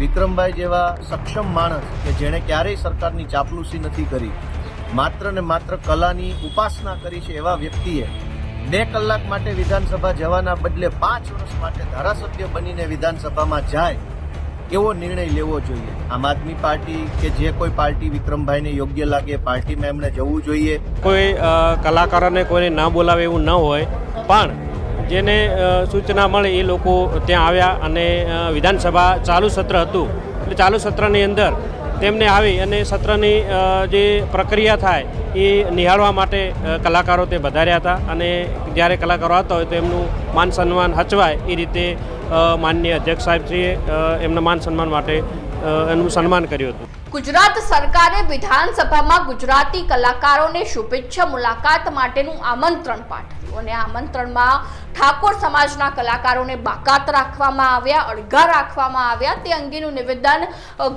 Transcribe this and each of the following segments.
વિક્રમભાઈ જેવા સક્ષમ માણસ કે જેણે ક્યારેય સરકારની ચાપલુસી નથી કરી, માત્ર ને માત્ર કલાની ઉપાસના કરી છે એવા વ્યક્તિએ બે કલાક માટે વિધાનસભા જવાના બદલે પાંચ વર્ષ માટે ધારાસભ્ય બનીને વિધાનસભામાં જાય, એવો નિર્ણય લેવો જોઈએ. આમ આદમી પાર્ટી કે જે કોઈ પાર્ટી વિક્રમભાઈને યોગ્ય લાગે, પાર્ટીમાં એમણે જવું જોઈએ. કોઈ કલાકારોને કોઈને ના બોલાવે એવું ન હોય, પણ જેને સૂચના મળે એ લોકો ત્યાં આવ્યા અને વિધાનસભા ચાલુ સત્ર હતું. એટલે ચાલુ સત્રની અંદર તેમને આવી અને સત્રની જે પ્રક્રિયા થાય એ નિહાળવા માટે કલાકારો તે વધાર્યા હતા અને જ્યારે કલાકારો આવતા હોય તો એમનું માન સન્માન હચવાય એ રીતે માનનીય અધ્યક્ષ સાહેબશ્રીએ એમના માન સન્માન માટે એનું સન્માન કર્યું હતું. ગુજરાત સરકારે વિધાનસભામાં ગુજરાતી કલાકારોને શુભેચ્છા મુલાકાત માટેનું આમંત્રણ પાઠવ્યું અને આમંત્રણમાં ઠાકોર સમાજના કલાકારોને બાકાત રાખવામાં આવ્યા, અળગા રાખવામાં આવ્યા. તે અંગેનું નિવેદન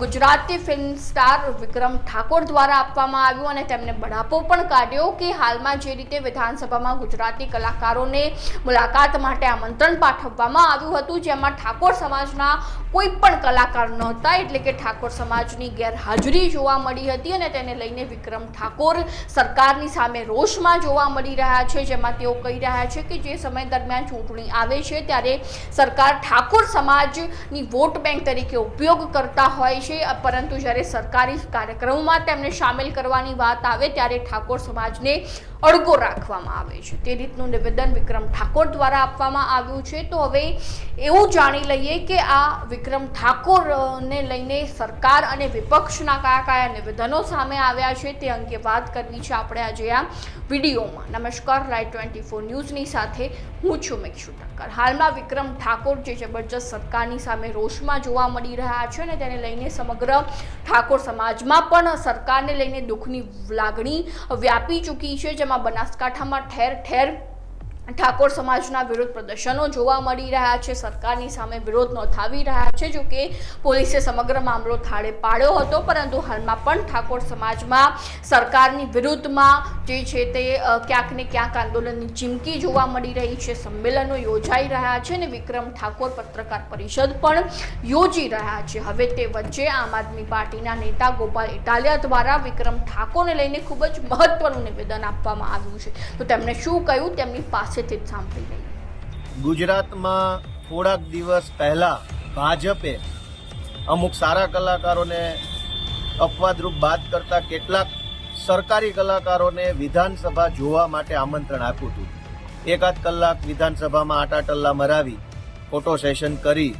ગુજરાતી ફિલ્મ સ્ટાર વિક્રમ ઠાકોર દ્વારા આપવામાં આવ્યું અને તેમને બઢાપો પણ કાઢ્યો કે હાલમાં જે રીતે વિધાનસભામાં ગુજરાતી કલાકારોને મુલાકાત માટે આમંત્રણ પાઠવવામાં આવ્યું હતું, જેમાં ઠાકોર સમાજના કોઈ પણ કલાકાર નહોતા એટલે કે ઠાકોર સમાજની ગેરહાજરી જોવા મળી હતી અને તેને લઈને વિક્રમ ઠાકોર સરકારની સામે રોષમાં જોવા મળી રહ્યા છે. જેમાં તેઓ કહી રહ્યા છે કે જે સમય દરમિયાન ચૂંટણી આવે છે, ત્યારે સરકાર ઠાકોર સમાજની વોટ બેંક તરીકે ઉપયોગ કરતા હોય છે. પરંતુ જ્યારે સરકારી કાર્યક્રમોમાં તેમને સામેલ કરવાની વાત આવે, ત્યારે ઠાકોર સમાજને અડગો રાખવામાં આવે છે. તે રીતનું નિવેદન વિક્રમ ઠાકોર દ્વારા આપવામાં આવ્યું છે. તો હવે એવું જાણી લઈએ કે આ વિક્રમ ઠાકોરને લઈને સરકાર અને વિપક્ષના કયા કયા નિવેદનો સામે આવ્યા છે તે અંગે વાત કરવી છે આપણે આજે આ વિડીયોમાં. નમસ્કાર, લાઈવ ટ્વેન્ટી ફોર ન્યૂઝની સાથે હું છું મિક્ષુ ઠક્કર. હાલમાં વિક્રમ ઠાકોર જે જબરજસ્ત સરકારની સામે રોષમાં જોવા મળી રહ્યા છે અને તેને લઈને સમગ્ર ઠાકોર સમાજમાં પણ સરકારને લઈને દુઃખની લાગણી વ્યાપી ચૂકી છે. જેમાં બનાસકાંઠામાં ઠેર ઠેર ઠાકોર સમાજના વિરોધ પ્રદર્શનો જોવા મળી રહ્યા છે. સરકારની સામે વિરોધ નોંધાવી રહ્યા છે. જો કે પોલીસે સમગ્ર મામલો થાળે પાડ્યો હતો, પરંતુ હાલમાં પણ ઠાકોર સમાજમાં સરકારની વિરુદ્ધમાં જે છે તે ક્યાંક ને ક્યાંક આંદોલનની ચીમકી જોવા મળી રહી છે. સંમેલનો યોજાઈ રહ્યા છે અને વિક્રમ ઠાકોર પત્રકાર પરિષદ પણ યોજી રહ્યા છે. હવે તે વચ્ચે આમ આદમી પાર્ટીના નેતા ગોપાલ ઇટાલિયા દ્વારા વિક્રમ ઠાકોરને લઈને ખૂબ જ મહત્વનું નિવેદન આપવામાં આવ્યું છે. તો તેમણે શું કહ્યું? તેમની પાસેથી જ સાંભળી લઈએ ગુજરાતમાં થોડાક દિવસ પહેલા ભાજપે અમુક સારા કલાકારોને અપવાદરૂપ બાદ કરતા કેટલાક સરકારી કલાકારોને વિધાનસભા જોવા માટે આમંત્રણ આપ્યું હતું. એકાદ કલાક વિધાનસભામાં આટાટલ્લા મરાવી, ફોટો સેશન કરી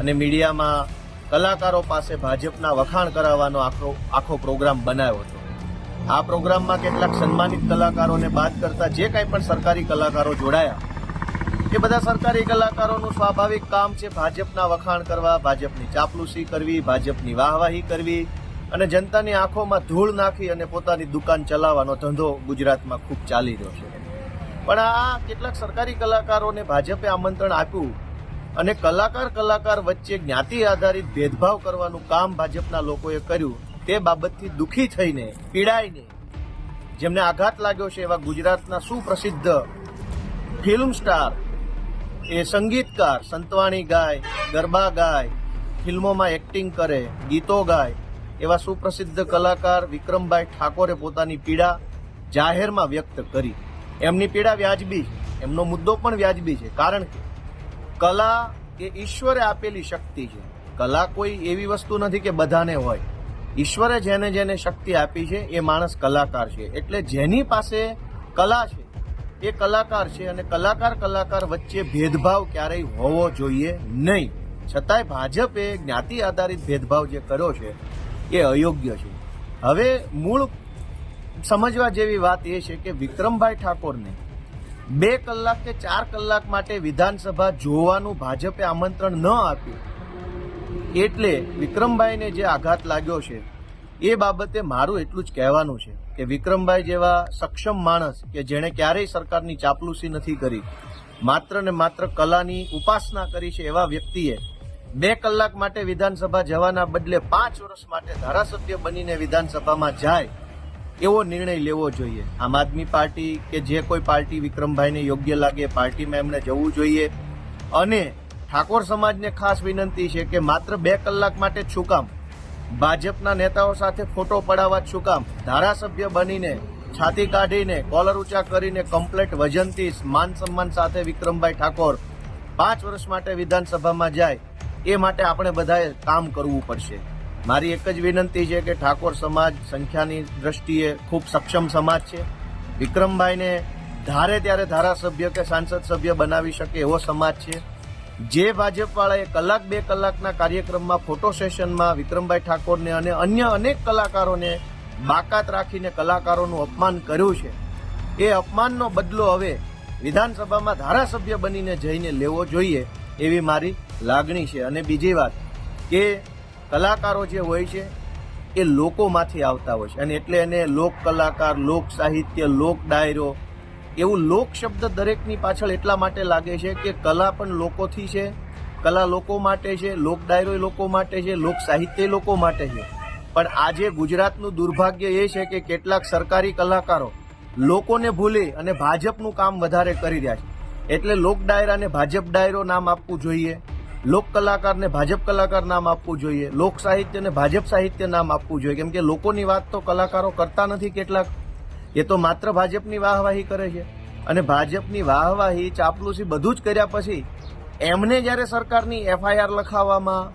અને મીડિયામાં કલાકારો પાસે ભાજપના વખાણ કરાવવાનો આખો આખો પ્રોગ્રામ બનાવ્યો હતો. આ પ્રોગ્રામમાં કેટલાક સન્માનિત કલાકારોને બાદ કરતા જે કાંઈ પણ સરકારી કલાકારો જોડાયા, એ બધા સરકારી કલાકારોનું સ્વાભાવિક કામ છે ભાજપના વખાણ કરવા, ભાજપની ચાપલુસી કરવી, ભાજપની વાહવાહી કરવી અને જનતાની આંખોમાં ધૂળ નાખી અને પોતાની દુકાન ચલાવવાનો ધંધો ગુજરાતમાં ખૂબ ચાલી રહ્યો છે. પણ આ કેટલાક સરકારી કલાકારોને ભાજપે આમંત્રણ આપ્યું અને કલાકાર કલાકાર વચ્ચે જ્ઞાતિ આધારિત ભેદભાવ કરવાનું કામ ભાજપના લોકોએ કર્યું તે બાબતથી દુઃખી થઈને, પીડાઈને જેમને આઘાત લાગ્યો છે એવા ગુજરાતના સુપ્રસિદ્ધ ફિલ્મ સ્ટાર એ સંગીતકાર સંતવાણી ગાય, ગરબા ગાય, ફિલ્મોમાં એક્ટિંગ કરે, ગીતો ગાય એવા સુપ્રસિદ્ધ કલાકાર વિક્રમભાઈ ઠાકોરે પોતાની પીડા જાહેરમાં વ્યક્ત કરી. એમની પીડા વ્યાજબી છે. એમનો મુદ્દો પણ વ્યાજબી છે. કારણ કે કલા એ ઈશ્વરે આપેલી શક્તિ છે. કલા કોઈ એવી વસ્તુ નથી કે બધાને હોય. ઈશ્વરે જેને જેને શક્તિ આપી છે, એ માણસ કલાકાર છે. એટલે જેની પાસે કલા છે, એ કલાકાર છે અને કલાકાર કલાકાર વચ્ચે ભેદભાવ ક્યારેય હોવો જોઈએ નહીં. છતાંય ભાજપે જ્ઞાતિ આધારિત ભેદભાવ જે કર્યો છે, એ અયોગ્ય છે. હવે મૂળ સમજવા જેવી વાત એ છે કે વિક્રમભાઈ ઠાકોરને બે કલાક કે ચાર કલાક માટે વિધાનસભા જોવાનું ભાજપે આમંત્રણ ન આપ્યું. એટલે વિક્રમભાઈને જે આઘાત લાગ્યો છે, એ બાબતે મારું એટલું જ કહેવાનું છે કે વિક્રમભાઈ જેવા સક્ષમ માણસ કે જેણે ક્યારેય સરકારની ચાપલુસી નથી કરી, માત્ર ને માત્ર કલાની ઉપાસના કરી છે એવા વ્યક્તિએ બે કલાક માટે વિધાનસભા જવાના બદલે પાંચ વર્ષ માટે ધારાસભ્ય બનીને વિધાનસભામાં જાય, એવો નિર્ણય લેવો જોઈએ. આમ આદમી પાર્ટી કે જે કોઈ પાર્ટી વિક્રમભાઈને યોગ્ય લાગે, પાર્ટીમાં એમણે જવું જોઈએ. અને ઠાકોર સમાજને ખાસ વિનંતી છે કે માત્ર બે કલાક માટે શું કામ? ભાજપના નેતાઓ સાથે ફોટો પડાવવા શું કામ? ધારાસભ્ય બનીને, છાતી કાઢીને, કોલર ઊંચા કરીને કમ્પ્લેટ વજનથી માન સન્માન સાથે વિક્રમભાઈ ઠાકોર પાંચ વર્ષ માટે વિધાનસભામાં જાય, એ માટે આપણે બધાએ કામ કરવું પડશે. મારી એક જ વિનંતી છે કે ઠાકોર સમાજ સંખ્યાની દ્રષ્ટિએ ખૂબ સક્ષમ સમાજ છે. વિક્રમભાઈને ધારે ત્યારે ધારાસભ્ય કે સાંસદ સભ્ય બનાવી શકે એવો સમાજ છે. જે ભાજપવાળાએ કલાક બે કલાકના કાર્યક્રમમાં ફોટો સેશનમાં વિક્રમભાઈ ઠાકોરને અને અન્ય અનેક કલાકારોને બાકાત રાખીને કલાકારોનું અપમાન કર્યું છે. એ અપમાનનો બદલો હવે વિધાનસભામાં ધારાસભ્ય બનીને જઈને લેવો જોઈએ એવી મારી લાગણી છે. અને બીજી વાત કે કલાકારો જે હોય છે એ લોકોમાંથી આવતા હોય છે. અને એટલે એને લોક કલાકાર લોક સાહિત્ય લોક ડાયરો એવું લોક શબ્દ દરેકની પાછળ એટલા માટે લાગે છે કે કલા પણ લોકોથી છે. કલા લોકો માટે છે, લોક ડાયરો લોકો માટે છે, લોક સાહિત્ય લોકો માટે છે. પણ આજે ગુજરાતનું દુર્ભાગ્ય એ છે કે કેટલાક સરકારી કલાકારો લોકોને ભૂલી અને ભાજપનું કામ વધારે કરી રહ્યા છે. એટલે લોક ડાયરાને ભાજપ ડાયરો નામ આપવું જોઈએ, લોક કલાકારને ભાજપ કલાકાર નામ આપવું જોઈએ, લોક સાહિત્યને ભાજપ સાહિત્ય નામ આપવું જોઈએ. કેમ કે લોકોની વાત તો કલાકારો કરતા નથી કેટલાક. એ તો માત્ર ભાજપની વાહવાહી કરે છે. અને ભાજપની વાહવાહી ચાપલુસી બધું જ કર્યા પછી એમને જ્યારે સરકારની એફઆઈઆર લખાવવામાં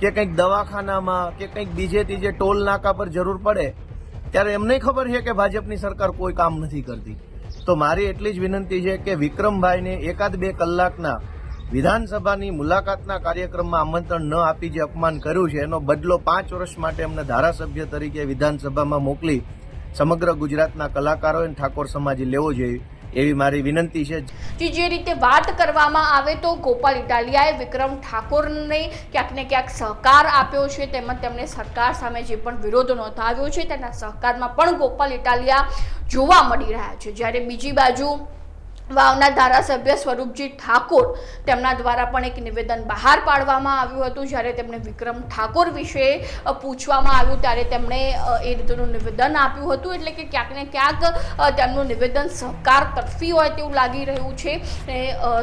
કે કંઈક દવાખાનામાં કે કંઈક બીજે ત્રીજે ટોલ નાકા પર જરૂર પડે, ત્યારે એમને ખબર છે કે ભાજપની સરકાર કોઈ કામ નથી કરતી. તો મારી એટલી જ વિનંતી છે કે વિક્રમભાઈને એકાદ બે કલાકના વિધાનસભાની મુલાકાતના કાર્યક્રમમાં આમંત્રણ ન આપી જે અપમાન કર્યું છે, એનો બદલો પાંચ વર્ષ માટે એમને ધારાસભ્ય તરીકે વિધાનસભામાં મોકલી સમગ્ર ગુજરાતના કલાકારોએ અને ઠાકોર સમાજે લેવો જોઈએ, એવી મારી વિનંતી છે. જે રીતે વાત કરવામાં આવે તો ગોપાલ ઇટાલિયાએ વિક્રમ ઠાકોરને ક્યાંક ને ક્યાંક સહકાર આપ્યો છે, તેમજ તેમને સરકાર સામે જે પણ વિરોધ નોંધાવ્યો છે, તેના સહકારમાં પણ ગોપાલ ઇટાલિયા જોવા મળી રહ્યા છે. જ્યારે બીજી બાજુ વાવના ધારાસભ્ય સ્વરૂપજી ઠાકોર તેમના દ્વારા પણ એક નિવેદન બહાર પાડવામાં આવ્યું હતું. જ્યારે તેમણે વિક્રમ ઠાકોર વિશે પૂછવામાં આવ્યું, ત્યારે તેમણે એ રીતનું નિવેદન આપ્યું હતું. એટલે કે ક્યાંક ને ક્યાંક તેમનું નિવેદન સહકાર તરફી હોય તેવું લાગી રહ્યું છે. ને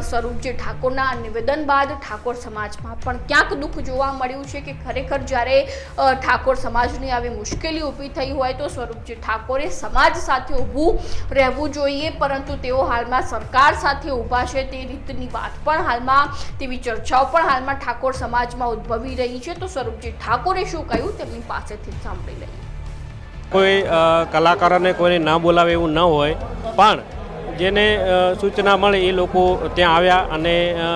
સ્વરૂપજી ઠાકોરના નિવેદન બાદ ઠાકોર સમાજમાં પણ ક્યાંક દુઃખ જોવા મળ્યું છે કે ખરેખર જ્યારે ઠાકોર સમાજની આવી મુશ્કેલી ઊભી થઈ હોય તો સ્વરૂપજી ઠાકોરે સમાજ સાથે ઊભું રહેવું જોઈએ. પરંતુ તેઓ હાલમાં સરકાર સાથે ઊભા છે તે રીતની વાત પણ હાલમાં, તેવી ચર્ચાઓ પણ હાલમાં ઠાકોર સમાજમાં ઉદ્ભવી રહી છે. તો સ્વરૂપજી ઠાકોરે શું કહ્યું તેમની પાસેથી સાંભળી લઈએ. કોઈ કલાકારોને કોઈને ના બોલાવે એવું ન હોય, પણ જેને સૂચના મળે એ લોકો ત્યાં આવ્યા અને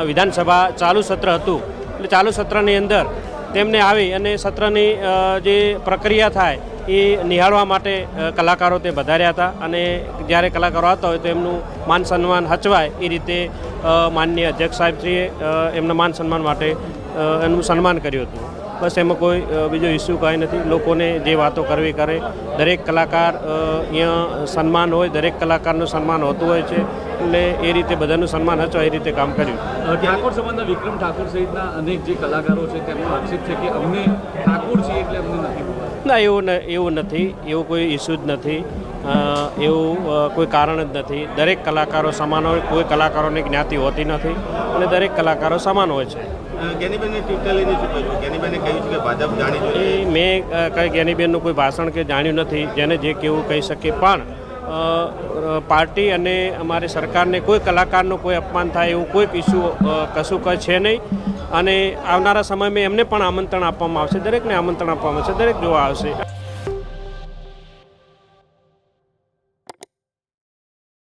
વિધાનસભા ચાલુ સત્ર હતું. એટલે ચાલુ સત્રની અંદર તેમને આવી અને સત્રની જે પ્રક્રિયા થાય એ નિહાળવા માટે કલાકારો તે વધાર્યા હતા અને જ્યારે કલાકારો આવતા હોય તો એમનું માન સન્માન હચવાય એ રીતે માનનીય અધ્યક્ષ સાહેબશ્રીએ એમના માન સન્માન માટે એમનું સન્માન કર્યું હતું બસ એમાં કોઈ બીજો ઇસ્યુ કાંઈ નથી લોકોને જે વાતો કરવી કરે, દરેક કલાકાર અહીંયા સન્માન હોય, દરેક કલાકારનું સન્માન હોતું હોય છે, એટલે એ રીતે બધાનું સન્માન હચવા એ રીતે કામ કર્યું ઠાકોર સમાજના વિક્રમ ઠાકોર સહિતના અનેક જે કલાકારો છે, તેમનો આક્ષેપ છે કે અમને ઠાકોર છે એટલે અમને નથી. ના એવું ન એવું નથી. એવું કોઈ ઇસ્યુ જ નથી. એવું કોઈ કારણ જ નથી. દરેક કલાકારો સમાન હોય કોઈ કલાકારોની જ્ઞાતિ હોતી નથી અને દરેક કલાકારો સમાન હોય છે. એ મેં કંઈ જ્ઞાનીબેનનું કોઈ ભાષણ કે જાણ્યું નથી. જેને જે કેવું કહી શકે. પણ પાર્ટી અને અમારી સરકારને કોઈ કલાકારનું કોઈ અપમાન થાય એવું કોઈ ઇસ્યુ કશું કંઈ છે નહીં. અને આવનારા સમયમાં એમને પણ આમંત્રણ આપવામાં આવશે, દરેકને આમંત્રણ આપવામાં આવશે, દરેક જોવા આવશે.